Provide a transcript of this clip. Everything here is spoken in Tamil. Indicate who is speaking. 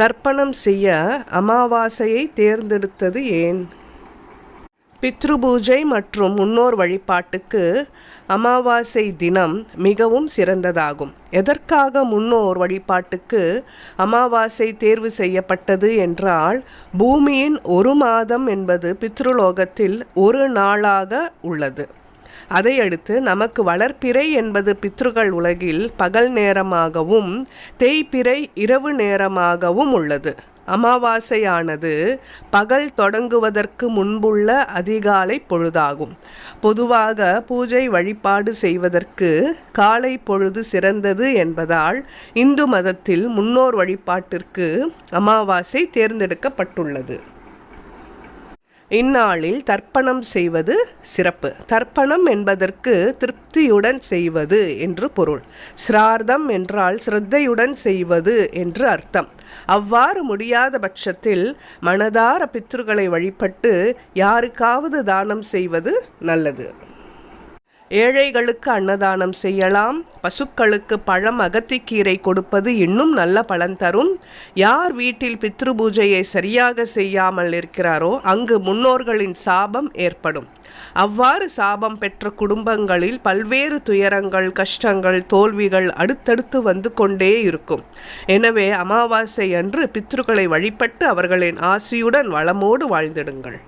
Speaker 1: தர்ப்பணம் செய்ய அமாவாசையை தேர்ந்தெடுத்தது ஏன்? பித்ரு பூஜை மற்றும் முன்னோர் வழிபாட்டுக்கு அமாவாசை தினம் மிகவும் சிறந்ததாகும். எதற்காக முன்னோர் வழிபாட்டுக்கு அமாவாசை தேர்வு செய்யப்பட்டது என்றால் பூமியின் ஒரு மாதம் என்பது பித்ருலோகத்தில் ஒரு நாளாக உள்ளது. அதையடுத்து நமக்கு வளர்ப்பிறை என்பது பித்ருகள் உலகில் பகல் நேரமாகவும் தேய்பிறை இரவு நேரமாகவும் உள்ளது. அமாவாசையானது பகல் தொடங்குவதற்கு முன்புள்ள அதிகாலை பொழுதாகும். பொதுவாக பூஜை வழிபாடு செய்வதற்கு காலை பொழுது சிறந்தது என்பதால் இந்து மதத்தில் முன்னோர் வழிபாட்டிற்கு அமாவாசை தேர்ந்தெடுக்கப்பட்டுள்ளது. இந்நாளில் தர்ப்பணம் செய்வது சிறப்பு. தர்ப்பணம் என்பதற்கு திருப்தியுடன் செய்வது என்று பொருள். சிரார்த்தம் என்றால் சிரத்தையுடன் செய்வது என்று அர்த்தம். அவ்வாறு முடியாத பட்சத்தில் மனதார பித்ருக்களை வழிபட்டு யாருக்காவது தானம் செய்வது நல்லது. ஏழைகளுக்கு அன்னதானம் செய்யலாம். பசுக்களுக்கு பழம் அகத்திக்கீரை கொடுப்பது இன்னும் நல்ல பலன் தரும். யார் வீட்டில் பித்ரு பூஜையை சரியாக செய்யாமல் இருக்கிறாரோ அங்கு முன்னோர்களின் சாபம் ஏற்படும். அவ்வாறு சாபம் பெற்ற குடும்பங்களில் பல்வேறு துயரங்கள் கஷ்டங்கள் தோல்விகள் அடுத்தடுத்து வந்து கொண்டே இருக்கும். எனவே அமாவாசை அன்று பித்ருக்களை வழிபட்டு அவர்களின் ஆசியுடன் வளமோடு வாழ்ந்திடுங்கள்.